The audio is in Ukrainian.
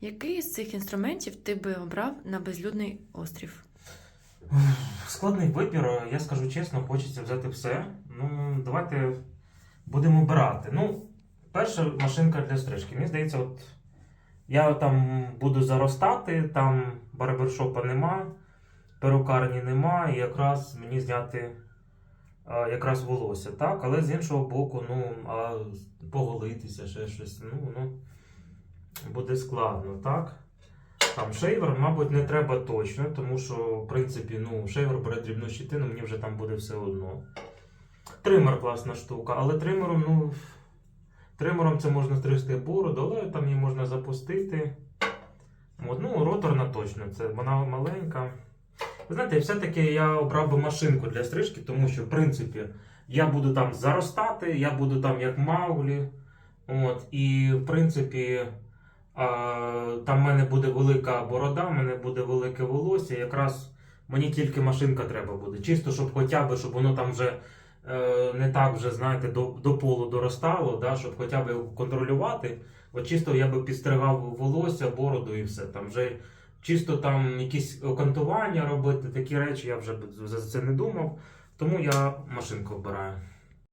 Який з цих інструментів ти би обрав на безлюдний острів? Складний вибір, я скажу чесно, хочеться взяти все. Ну, давайте будемо обирати. Ну, перша машинка для стрижки. Мені здається, от я там буду заростати, там барбершопа нема, перукарні нема, і якраз мені зняти а, якраз волосся, так? Але з іншого боку, ну, а поголитися, ще щось, ну, ну, буде складно, так? Там шейвер, мабуть, не треба точно, тому що, в принципі, ну, шейвер бере дрібну щитину, мені вже там буде все одно. Тример класна штука, але тримером, ну. Тримером це можна стрижти бороду, але там її можна запустити. От, ну, роторна точно, це вона маленька. Ви знаєте, все-таки я обрав би машинку для стрижки, тому що, в принципі, я буду там заростати, я буду там як Мауглі. От, і, в принципі, там в мене буде велика борода, в мене буде велике волосся. Якраз мені тільки машинка треба буде. Чисто, щоб хоча б, щоб воно там вже е, не так вже, знаєте, до, до полу доростало, да, щоб хоча б його контролювати. От чисто я би підстригав волосся, бороду і все. Там вже чисто там якісь окантування робити, такі речі я вже за це не думав. Тому я машинку обираю.